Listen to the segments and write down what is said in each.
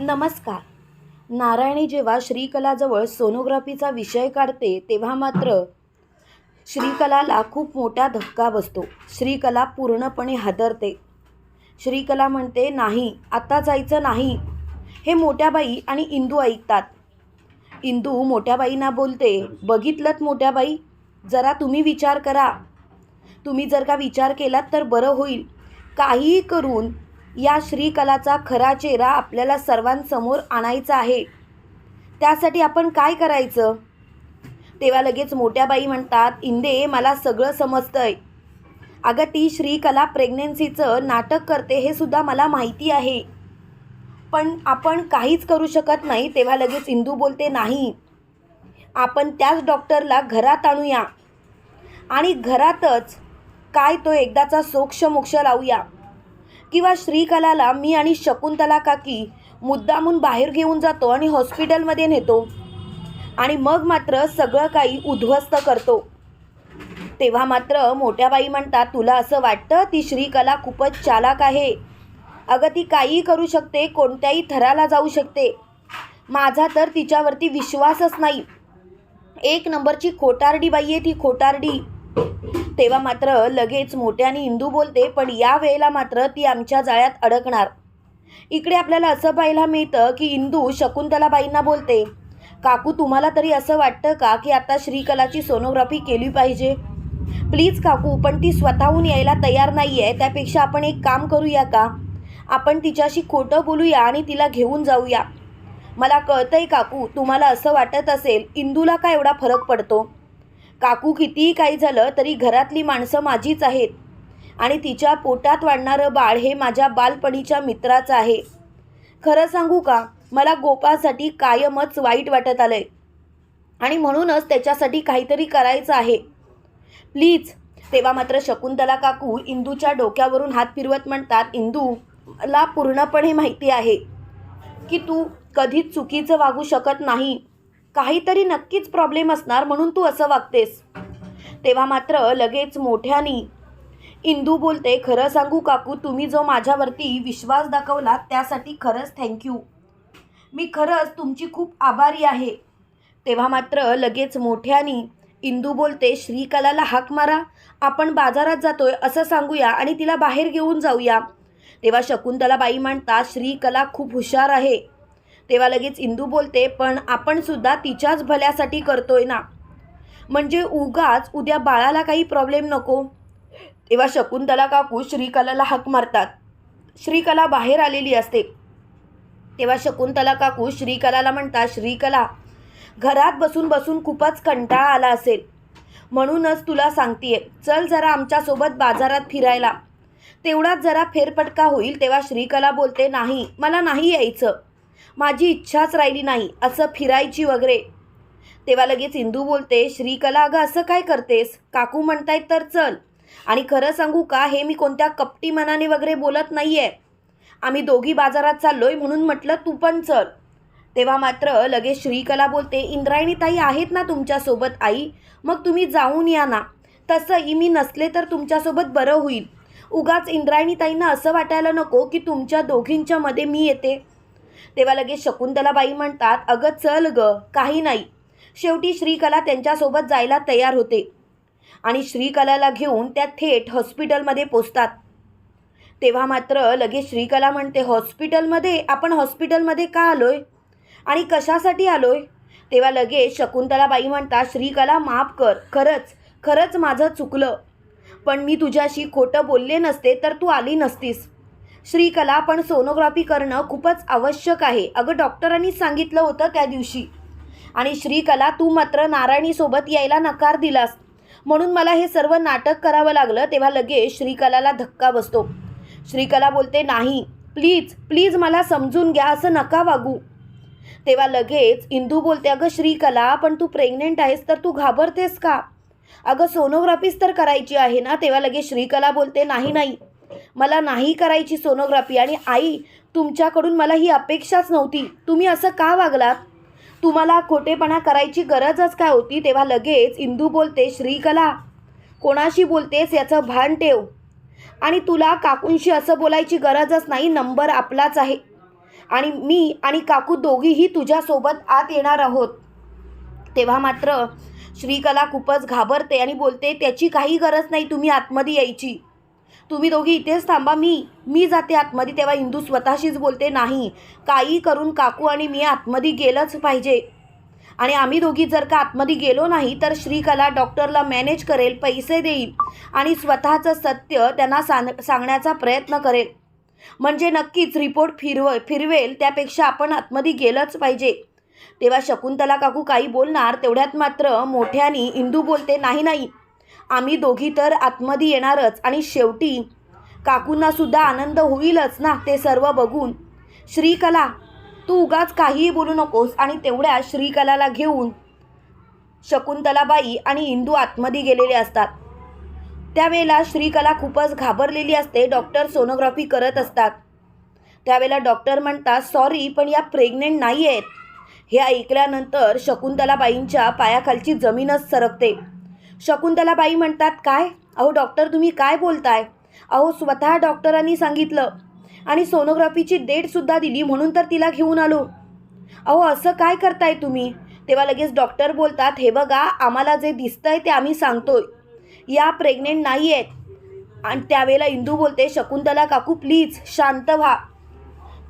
नमस्कार. नारायणी जेव्हा श्रीकलाजवळ सोनोग्राफीचा विषय काढते तेव्हा मात्र श्रीकलाला खूप मोठा धक्का बसतो. श्रीकला पूर्णपणे हादरते. श्रीकला म्हणते नाही आता जायचं नाही. हे मोठ्याबाई आणि इंदू ऐकतात. इंदू मोठ्याबाईंना बोलते बघितलंत मोठ्याबाई? जरा तुम्ही विचार करा. तुम्ही जर का विचार केलात तर बरं होईल. काहीही करून या श्रीकलाचा खरा चेहरा आपल्याला सर्वांसमोर आणायचा आहे. त्यासाठी आपण काय करायचं? तेव्हा लगेच मोठ्या बाई म्हणतात इंदे मला सगळं समजतंय. अगं ती श्रीकला प्रेग्नेन्सीचं नाटक करते हे सुद्धा मला माहिती आहे. पण आपण काहीच करू शकत नाही तेव्हा लगेच इंदू बोलते नाही. आपण त्याच डॉक्टरला घरात आणूया. आणि घरातच काय तो एकदाचा सोक्ष मोक्ष लावूया. किंवा श्रीकलाला मी आणि शकुंतला काकी मुद्दामून बाहेर घेऊन जातो आणि हॉस्पिटलमध्ये नेतो. आणि मग मात्र सगळं काही उद्ध्वस्त करतो. तेव्हा मात्र मोठ्या बाई म्हणतात तुला असं वाटतं ती श्रीकला खूपच चालाक आहे? अगं ती काहीही करू शकते कोणत्याही थराला जाऊ शकते. माझा तर तिच्यावरती विश्वासच नाही. एक नंबरची खोटारडी बाई आहे ती खोटारडी. तेव्हा मात्र लगेच मोठ्याने इंदू बोलते पण या वेळेला मात्र ती आमच्या जाळ्यात अडकणार. इकडे आपल्याला असं पाहायला मिळतं की इंदू शकुंतलाबाईंना बोलते काकू तुम्हाला तरी असं वाटतं का की आता श्रीकलाची सोनोग्राफी केली पाहिजे? प्लीज काकू पण ती स्वतःहून यायला तयार नाही आहे त्यापेक्षा आपण एक काम करूया का? आपण तिच्याशी खोटं बोलूया आणि तिला घेऊन जाऊया. मला कळतंय काकू तुम्हाला असं वाटत असेल. इंदूला का एवढा फरक पडतो? काकू कितीही काही झालं तरी घरातली माणसं माझीच आहेत. आणि तिच्या पोटात वाढणारं बाळ हे माझ्या बालपणीच्या मित्राचं आहे. खरं सांगू का मला गोपासाठी कायमच वाईट वाटत आलंय. आणि म्हणूनच त्याच्यासाठी काहीतरी करायचं आहे. प्लीज तेव्हा मात्र शकुंतला काकू इंदूच्या डोक्यावरून हात फिरवत म्हणतात इंदूला पूर्णपणे माहिती आहे की तू कधीच चुकीचं वागू शकत नाही. काहीतरी नक्कीच प्रॉब्लेम असणार म्हणून तू असं वागतेस. तेव्हा मात्र लगेच मोठ्यानी इंदू बोलते खरं सांगू काकू तुम्ही जो माझ्यावरती विश्वास दाखवला त्यासाठी खरंच थँक्यू मी खरंच तुमची खूप आभारी आहे. तेव्हा मात्र लगेच मोठ्यानी इंदू बोलते श्रीकलाला हाक मारा. आपण बाजारात जातोय असं सांगूया आणि तिला बाहेर घेऊन जाऊया. तेव्हा शकुंतला बाई म्हणतात श्रीकला खूप हुशार आहे. तेव्हा लगेच इंदू बोलते पण आपण सुद्धा तिच्याच भल्यासाठी करतोय ना? म्हणजे उगाच उद्या बाळाला काही प्रॉब्लेम नको. तेव्हा शकुंतला काकू श्रीकलाला हाक मारतात. श्रीकला बाहेर आलेली असते. तेव्हा शकुंतला काकू श्रीकलाला म्हणतात श्रीकला घरात बसून बसून खूपच कंटाळा आला असेल. म्हणूनच तुला सांगतेय चल जरा आमच्यासोबत बाजारात फिरायला. तेवढाच जरा फेरपटका होईल. तेव्हा श्रीकला बोलते नाही मला नाही यायचं. माझी इच्छाच राहिली नाही असं फिरायची वगैरे. तेव्हा लगेच इंदू बोलते श्रीकला अगं असं काय करतेस? काकू म्हणतायत तर चल. आणि खरं सांगू का हे मी कोणत्या कपटी मनाने वगैरे बोलत नाही आहे आम्ही दोघी बाजारात चाललोय म्हणून म्हटलं तू पण चल. तेव्हा मात्र लगेच श्रीकला बोलते इंद्रायणी ताई आहेत ना तुमच्यासोबत आई? मग तुम्ही जाऊन या ना. तसंही मी नसले तर तुमच्यासोबत बरं होईल. उगाच इंद्रायणी ताईंना असं वाटायला नको की तुमच्या दोघींच्या मध्ये मी येते. तेव्हा लगेच शकुंतलाबाई म्हणतात अगं चल ग काही नाही. शेवटी श्रीकला त्यांच्यासोबत जायला तयार होते. आणि श्रीकलाला घेऊन त्या थेट हॉस्पिटलमध्ये पोचतात. तेव्हा मात्र लगेच श्रीकला म्हणते हॉस्पिटलमध्ये? आपण हॉस्पिटलमध्ये का आलोय? आणि कशासाठी आलोय? तेव्हा लगेच शकुंतलाबाई म्हणतात श्रीकला माफ कर. खरंच खरंच माझं चुकलं. पण मी तुझ्याशी खोटं बोलले नसते तर तू आली नसतीस. श्रीकला पण सोनोग्राफी करणं खूपच आवश्यक आहे. अगं डॉक्टरांनी सांगितलं होतं त्या दिवशी. आणि श्रीकला तू मात्र नारायणीसोबत यायला नकार दिलास. म्हणून मला हे सर्व नाटक करावं लागलं तेव्हा लगेच श्रीकलाला धक्का बसतो. श्रीकला बोलते नाही प्लीज प्लीज मला समजून घ्या असं नका वागू. तेव्हा लगेच इंदू बोलते अगं श्रीकला पण तू प्रेग्नेंट आहेस तर तू घाबरतेस का? अगं सोनोग्राफीच तर करायची आहे ना? तेव्हा लगेच श्रीकला बोलते नाही नाही मला नाही करायची सोनोग्राफी आणि आई तुमच्याकडून मला ही अपेक्षाच नव्हती. तुम्ही असं का वागलात? तुम्हाला खोटेपणा करायची गरजच काय होती? तेव्हा लगेच इंदू बोलते श्रीकला कोणाशी बोलतेस याचं भान ठेव. आणि तुला काकूंशी असं बोलायची गरजच नाही नंबर आपलाच आहे. आणि मी आणि काकू दोघीही तुझ्यासोबत आत येणार आहोत. तेव्हा मात्र श्रीकला खूपच घाबरते आणि बोलते त्याची काही गरज नाही तुम्ही आतमध्ये यायची. तुम्ही दोघी इथेच थांबा मी मी जाते आतमध्ये तेव्हा इंदू स्वतःशीच बोलते नाही काही करून काकू आणि मी आतमध्ये गेलंच पाहिजे. आणि आम्ही दोघी जर का आतमध्ये गेलो नाही तर श्रीकला डॉक्टरला मॅनेज करेल पैसे देईल आणि स्वतःचं सत्य त्यांना सांग सांगण्याचा प्रयत्न करेल. म्हणजे नक्कीच रिपोर्ट फिरव फिरवेल त्यापेक्षा आपण आतमध्ये गेलंच पाहिजे. तेव्हा शकुंतला काकू काही बोलणार तेवढ्यात मात्र मोठ्यानी इंदू बोलते नाही नाही आम्ही दोघी तर आतमध्ये येणारच आणि शेवटी काकूंनासुद्धा आनंद होईलच ना ते सर्व बघून. श्रीकला तू उगाच काहीही बोलू नकोस आणि तेवढ्या श्रीकलाला घेऊन शकुंतलाबाई आणि इंदू आतमध्ये गेलेले असतात. त्यावेळेला श्रीकला खूपच घाबरलेली असते डॉक्टर सोनोग्राफी करत असतात. त्यावेळेला डॉक्टर म्हणतात सॉरी पण या प्रेग्नेंट नाही आहेत हे ऐकल्यानंतर शकुंतलाबाईंच्या पायाखालची जमीनच सरकते. शकुंतलाबाई म्हणतात काय? अहो डॉक्टर तुम्ही काय बोलताय? अहो स्वतः डॉक्टरांनी सांगितलं आणि सोनोग्राफीची डेटसुद्धा दिली म्हणून तर तिला घेऊन आलो. अहो असं काय करताय तुम्ही? तेव्हा लगेच डॉक्टर बोलतात हे बघा आम्हाला जे दिसतंय ते आम्ही सांगतोय. या प्रेग्नेंट नाही आहेत आणि त्यावेळेला इंदू बोलते शकुंतला काकू प्लीज शांत व्हा.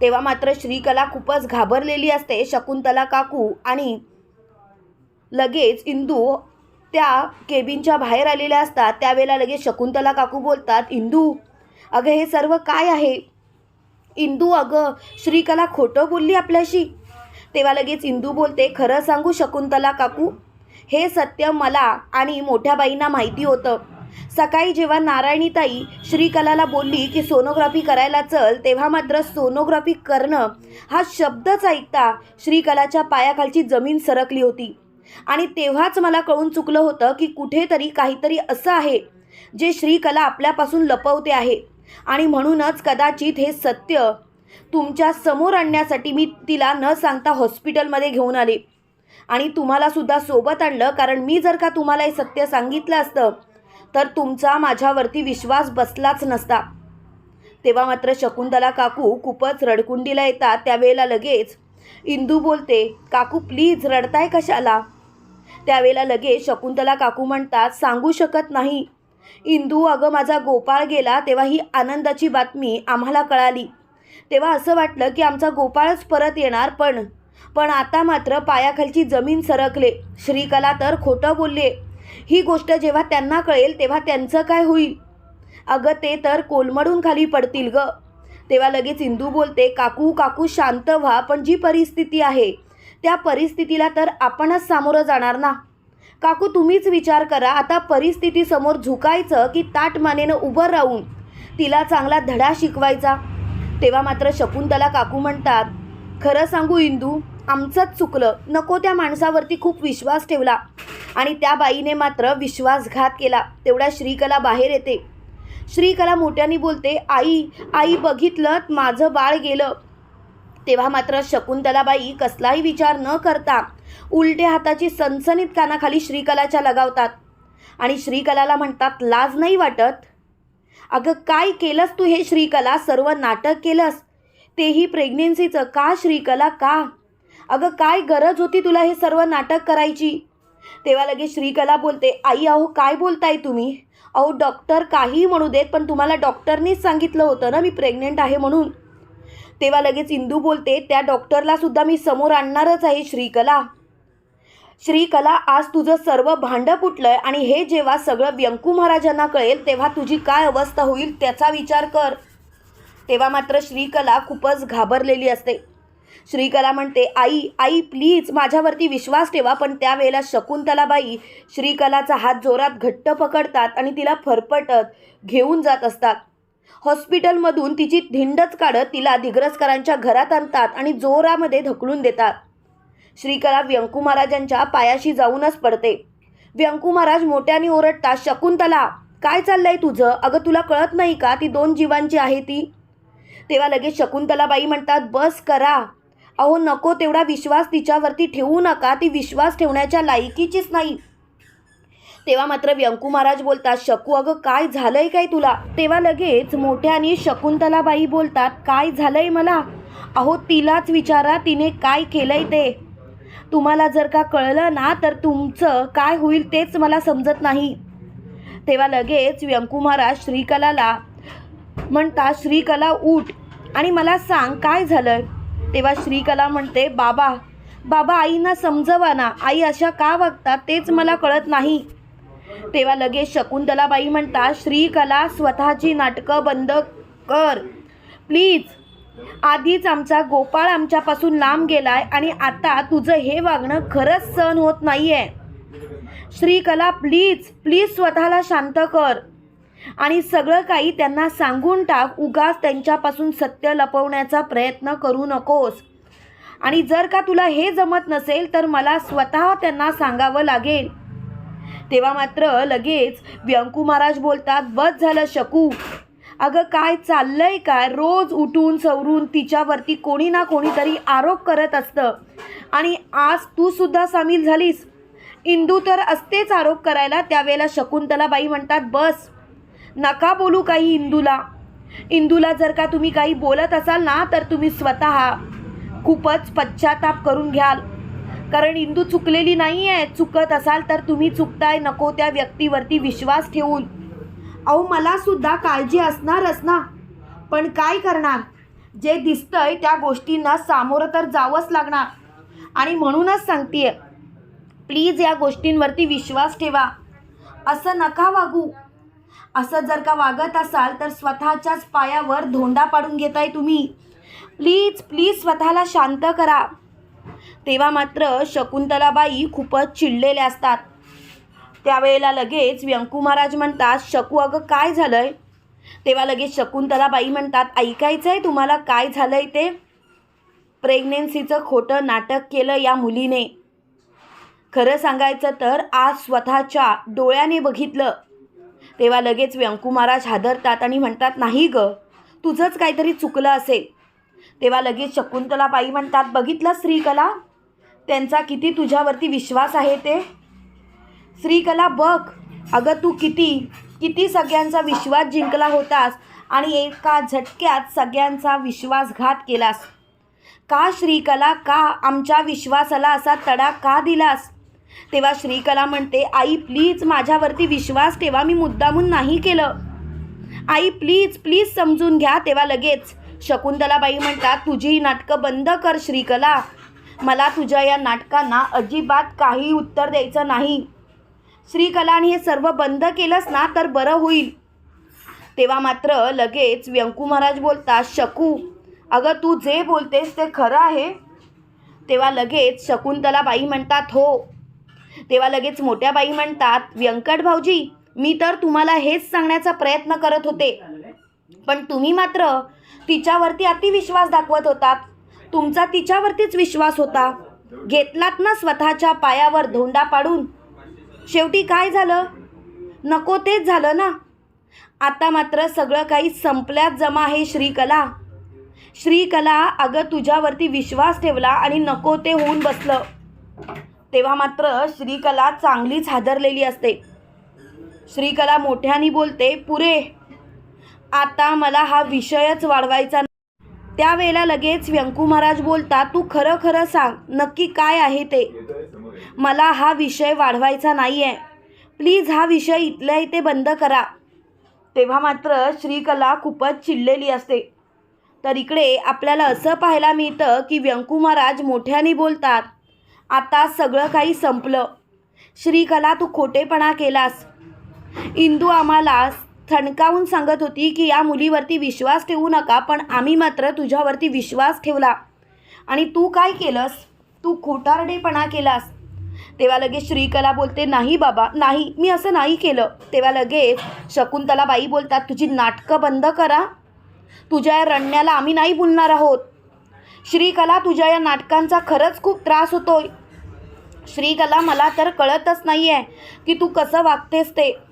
तेव्हा मात्र श्रीकला खूपच घाबरलेली असते शकुंतला काकू आणि लगेच इंदू त्या केबिनच्या बाहेर आलेल्या असतात. त्यावेळेला लगेच शकुंतला काकू बोलतात इंदू अगं हे सर्व काय आहे? इंदू अगं श्रीकला खोटं बोलली आपल्याशी. तेव्हा लगेच इंदू बोलते खरं सांगू शकुंतला काकू हे सत्य मला आणि मोठ्या बाईंना माहिती होतं. सकाळी जेव्हा नारायणीताई श्रीकलाला बोलली की सोनोग्राफी करायला चल तेव्हा मात्र सोनोग्राफी करणं हा शब्दच ऐकता श्रीकलाच्या पायाखालची जमीन सरकली होती. आणि तेव्हाच मला कळून चुकलं होतं की कुठेतरी काहीतरी असं आहे जे श्रीकला आपल्यापासून लपवते आहे. आणि म्हणूनच कदाचित हे सत्य तुमच्यासमोर आणण्यासाठी मी तिला न सांगता हॉस्पिटलमध्ये घेऊन आले. आणि तुम्हाला सुद्धा सोबत आणलं कारण मी जर का तुम्हाला हे सत्य सांगितलं असतं तर तुमचा माझ्यावरती विश्वास बसलाच नसता. तेव्हा मात्र शकुंतला काकू खूपच रडकुंडीला येतात. त्यावेळेला लगेच इंदू बोलते काकू प्लीज रडताय कशाला? त्यावेळेला लगेच शकुंतला काकू म्हणतात सांगू शकत नाही. इंदू अगं माझा गोपाळ गेला तेव्हा ही आनंदाची बातमी आम्हाला कळाली. तेव्हा असं वाटलं की आमचा गोपाळच परत येणार पण पण आता मात्र पायाखालची जमीन सरकले. श्रीकला तर खोटं बोलले. ही गोष्ट जेव्हा त्यांना कळेल तेव्हा त्यांचं काय होईल? अगं ते तर कोलमडून खाली पडतील ग. तेव्हा लगेच इंदू बोलते काकू काकू शांत व्हा पण जी परिस्थिती आहे त्या परिस्थितीला तर आपणच सामोरं जाणार ना? काकू तुम्हीच विचार करा. आता परिस्थितीसमोर झुकायचं की ताट मानेनं उभं राहून तिला चांगला धडा शिकवायचा? तेव्हा मात्र शकुंतला काकू म्हणतात खरं सांगू इंदू आमचंच चुकलं. नको त्या माणसावरती खूप विश्वास ठेवला. आणि त्या बाईने मात्र विश्वासघात केला. तेवढ्या श्रीकला बाहेर येते. श्रीकला मोठ्याने बोलते आई आई बघितलं माझं बाळ गेलं. तेव्हा मात्र शकुंतलाबाई कसलाही विचार न करता उलट्या हाताची सनसनीत कानाखाली श्रीकलाच्या लगावतात. आणि श्रीकलाला म्हणतात लाज नाही वाटत? अगं काय केलंस तू हे श्रीकला? सर्व नाटक केलंस? तेही प्रेग्नेन्सीचं का श्रीकला? का? अगं काय गरज होती तुला हे सर्व नाटक करायची? तेव्हा लगेच श्रीकला बोलते आई अहो काय बोलताय तुम्ही? अहो डॉक्टर काही म्हणू देत पण तुम्हाला डॉक्टरनीच सांगितलं होतं ना मी प्रेग्नेंट आहे म्हणून. तेव्हा लगेच इंदू बोलते त्या डॉक्टरला सुद्धा मी समोर आणणारच आहे श्रीकला. श्रीकला आज तुझं सर्व भांडं फुटलंय आणि हे जेव्हा सगळं व्यंकू महाराजांना कळेल तेव्हा तुझी काय अवस्था होईल त्याचा विचार कर. तेव्हा मात्र श्रीकला खूपच घाबरलेली असते. श्रीकला म्हणते आई आई प्लीज माझ्यावरती विश्वास ठेवा पण त्यावेळेला शकुंतलाबाई श्रीकलाचा हात जोरात घट्ट पकडतात आणि तिला फरफटत घेऊन जात असतात. हॉस्पिटलमधून तिची धिंडच काढत तिला दिग्रसकरांच्या घरात आणतात आणि जोरामध्ये ढकलून देतात. श्रीकला व्यंकू महाराजांच्या पायाशी जाऊनच पडते. व्यंकू महाराज मोठ्याने ओरडतात शकुंतला काय चाललंय तुझं? अगं तुला कळत नाही का ती दोन जीवांची आहे ती? तेव्हा लगेच शकुंतलाबाई म्हणतात बस करा. अहो नको तेवढा विश्वास तिच्यावरती ठेवू नका. ती विश्वास ठेवण्याच्या लायकीचीच नाही. तेव्हा मात्र व्यंकू महाराज बोलतात शकू अगं काय झालंय काय तुला? तेव्हा लगेच मोठ्याने शकुंतलाबाई बोलतात काय झालंय मला? अहो तिलाच विचारा तिने काय केलंय ते. तुम्हाला जर का कळलं ना तर तुमचं काय होईल तेच मला समजत नाही. तेव्हा लगेच व्यंकू महाराज श्रीकलाला म्हणतात श्रीकला उठ आणि मला सांग काय झालं तेव्हा श्रीकला म्हणते बाबा बाबा आईना समजवा ना आई अशा का वागतात तेच मला कळत नाही. तेव्हा लगेच शकुंतलाबाई म्हणतात श्रीकला स्वतःची नाटकं बंद कर. प्लीज आधीच आमचा गोपाळ आमच्यापासून लांब गेलाय आणि आता तुझं हे वागणं खरंच सहन होत नाही आहे श्रीकला प्लीज प्लीज स्वतःला शांत कर. आणि सगळं काही त्यांना सांगून टाक. उगाच त्यांच्यापासून सत्य लपवण्याचा प्रयत्न करू नकोस. आणि जर का तुला हे जमत नसेल तर मला स्वतः त्यांना सांगावं लागेल. तेव्हा मात्र लगेच व्यंकू महाराज बोलतात बस झालं शकू. अगं काय चाललंय काय? रोज उठून सवरून तिच्यावरती कोणी ना कोणीतरी आरोप करत असतं. आणि आज तू सुद्धा सामील झालीस. इंदू तर असतेच आरोप करायला. त्यावेळेला शकुंतलाबाई म्हणतात बस. नका बोलू काही इंदूला. इंदूला जर का तुम्ही काही बोलत असाल ना तर तुम्ही स्वतः खूपच पश्चाताप करून घ्याल. कारण इंदू चुकलेली नाही आहे चुकत असाल तर तुम्ही चुकताय नको त्या व्यक्तीवरती विश्वास ठेवून. अहो मलासुद्धा काळजी असणारच ना. पण काय करणार? जे दिसतंय त्या गोष्टींना सामोरं तर जावंच लागणार. आणि म्हणूनच सांगतेय प्लीज या गोष्टींवरती विश्वास ठेवा. असं नका वागू. असं जर का वागत असाल तर स्वतःच्याच पायावर धोंडा पाडून घेताय तुम्ही. प्लीज प्लीज स्वतःला शांत करा. तेव्हा मात्र शकुंतलाबाई खूपच चिडलेल्या असतात. त्यावेळेला लगेच व्यंकू महाराज म्हणतात शकू अगं काय झालंय? तेव्हा लगेच शकुंतलाबाई म्हणतात ऐकायचं आहे तुम्हाला काय झालंय ते? प्रेग्नेन्सीचं खोटं नाटक केलं या मुलीने. खरं सांगायचं तर आज स्वतःच्या डोळ्याने बघितलं. तेव्हा लगेच व्यंकू महाराज हादरतात आणि म्हणतात नाही ग तुझंच काहीतरी चुकलं असेल. तेव्हा लगेच शकुंतलाबाई म्हणतात बघितलं श्रीकला त्यांचा किती तुझ्यावरती विश्वास आहे ते? श्रीकला बघ. अगं तू किती किती सगळ्यांचा विश्वास जिंकला होतास आणि एका झटक्यात सगळ्यांचा विश्वासघात केलास. का श्रीकला का आमच्या विश्वासाला असा तडा का दिलास? तेव्हा श्रीकला म्हणते आई प्लीज माझ्यावरती विश्वास ठेवा मी मुद्दामून नाही केलं. आई प्लीज प्लीज समजून घ्या. तेव्हा लगेच शकुंतलाबाई म्हणतात तुझी नाटकं बंद कर श्रीकला. मला तुझ्या या नाटकांना अजिबात काही उत्तर द्यायचं नाही. श्रीकलाने हे सर्व बंद केलंस ना तर बरं होईल. तेव्हा मात्र लगेच व्यंकू महाराज बोलतात शकू अगं तू जे बोलतेस ते खरं आहे. तेव्हा लगेच शकुंतला बाई म्हणतात हो. तेव्हा लगेच मोठ्या बाई म्हणतात व्यंकट भाऊजी मी तर तुम्हाला हेच सांगण्याचा प्रयत्न करत होते. पण तुम्ही मात्र तिच्यावरती अतिविश्वास दाखवत होतात. तुमचा तिच्यावरतीच विश्वास होता. घेतलात ना स्वतःच्या पायावर धोंडा पाडून? शेवटी काय झालं? नको तेच झालं ना? आता मात्र सगळं काही संपल्यात जमा आहे श्रीकला. श्रीकला अगं तुझ्यावरती विश्वास ठेवला आणि नको ते होऊन बसलं. तेव्हा मात्र श्रीकला चांगलीच हादरलेली असते. श्रीकला मोठ्याने बोलते पुरे आता मला हा विषयच वाढवायचा त्यावेळेला लगेच व्यंकू महाराज बोलतात तू खरं खरं सांग नक्की काय आहे ते? मला हा विषय वाढवायचा नाही आहे प्लीज हा विषय इथल्या इथे बंद करा. तेव्हा मात्र श्रीकला खूपच चिडलेली असते. तर इकडे आपल्याला असं पाहायला मिळतं की व्यंकू महाराज मोठ्याने बोलतात आता सगळं काही संपलं. श्रीकला तू खोटेपणा केलास. इंदू आम्हाला थणकावून सांगत होती की या मुलीवरती विश्वास ठेवू नका पण आम्ही मात्र तुझ्यावरती विश्वास ठेवला. आणि तू काय केलंस? तू खोटारडेपणा केलास. तेव्हा लगेच श्रीकला बोलते नाही बाबा नाही मी असं नाही केलं. तेव्हा लगेच शकुंतलाबाई बोलतात तुझी नाटकं बंद करा. तुझ्या या रडण्याला आम्ही नाही बोलणार आहोत. श्रीकला तुझ्या या नाटकांचा खरंच खूप त्रास होतोय. श्रीकला मला तर कळतच नाही आहे की तू कसं वागतेस ते.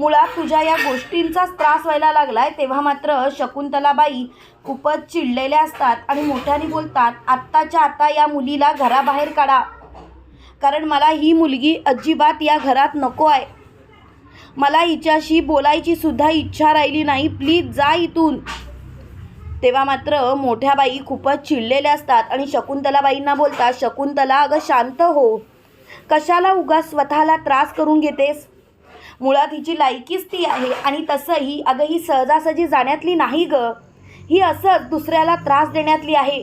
मुळात तुझ्या या गोष्टींचाच त्रास व्हायला लागलाय तेव्हा मात्र शकुंतलाबाई खूपच चिडलेल्या असतात आणि मोठ्याने बोलतात आत्ताच्या आता या मुलीला घराबाहेर काढा. कारण मला ही मुलगी अजिबात या घरात नको आहे. मला हिच्याशी बोलायची सुद्धा इच्छा राहिली नाही प्लीज जा इथून. तेव्हा मात्र मोठ्या बाई खूपच चिडलेल्या असतात आणि शकुंतलाबाईंना बोलतात शकुंतला अगं शांत हो. कशाला उगा स्वतःला त्रास करून घेतेस? मुळात हिची लायकीच ती आहे. आणि तसंही अगं ही सहजासहजी जाण्यातली नाही ग. ही असंच दुसऱ्याला त्रास देण्यातली आहे.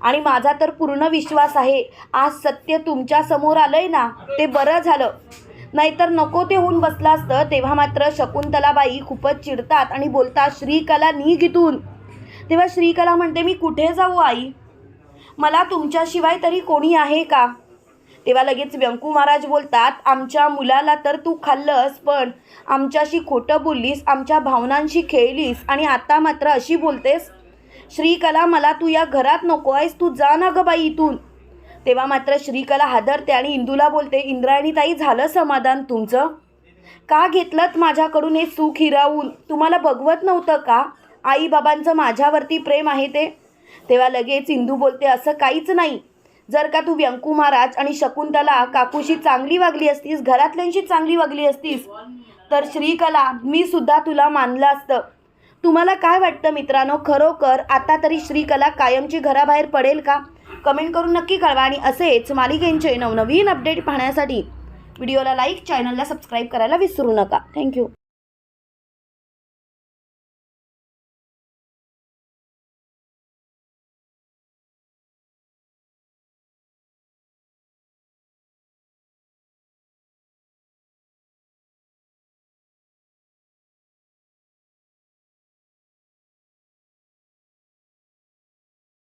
आणि माझा तर पूर्ण विश्वास आहे आज सत्य तुमच्यासमोर आलं आहे ना ते बरं झालं. नाहीतर नको ते होऊन बसलं असतं तेव्हा मात्र शकुंतलाबाई खूपच चिडतात आणि बोलतात श्रीकला निघ इथून. तेव्हा श्रीकला म्हणते मी कुठे जाऊ आई? मला तुमच्याशिवाय तरी कोणी आहे का? तेव्हा लगेच व्यंकू महाराज बोलतात आमच्या मुलाला तर तू खाल्लंस पण आमच्याशी खोटं बोललीस आमच्या भावनांशी खेळलीस आणि आता मात्र अशी बोलतेस? श्रीकला मला तू या घरात नको आहेस तू जा ना गं बाई इथून. तेव्हा मात्र श्रीकला हादरते आणि इंदूला बोलते इंद्रायणी ताई झालं समाधान तुमचं? का घेतलं माझ्याकडून हे सुख हिरावून? तुम्हाला बघवत नव्हतं का? आईबाबांचं माझ्यावरती प्रेम आहे ते. तेव्हा लगेच इंदू बोलते असं काहीच नाही. जर का तू व्यंकू महाराज आणि शकुंतला काकूशी चांगली वागली असतीस घरातल्यांशी चांगली वागली असतीस तर श्रीकला मी सुद्धा तुला मानलं असतं. तुम्हाला काय वाटतं मित्रांनो? खरोखर आता तरी श्रीकला कायमची घराबाहेर पडेल का? कमेंट करून नक्की कळवा आणि असेच मालिकेंचे नवनवीन अपडेट पाहण्यासाठी व्हिडिओला लाईक चॅनलला सबस्क्राईब करायला विसरू नका. थँक्यू.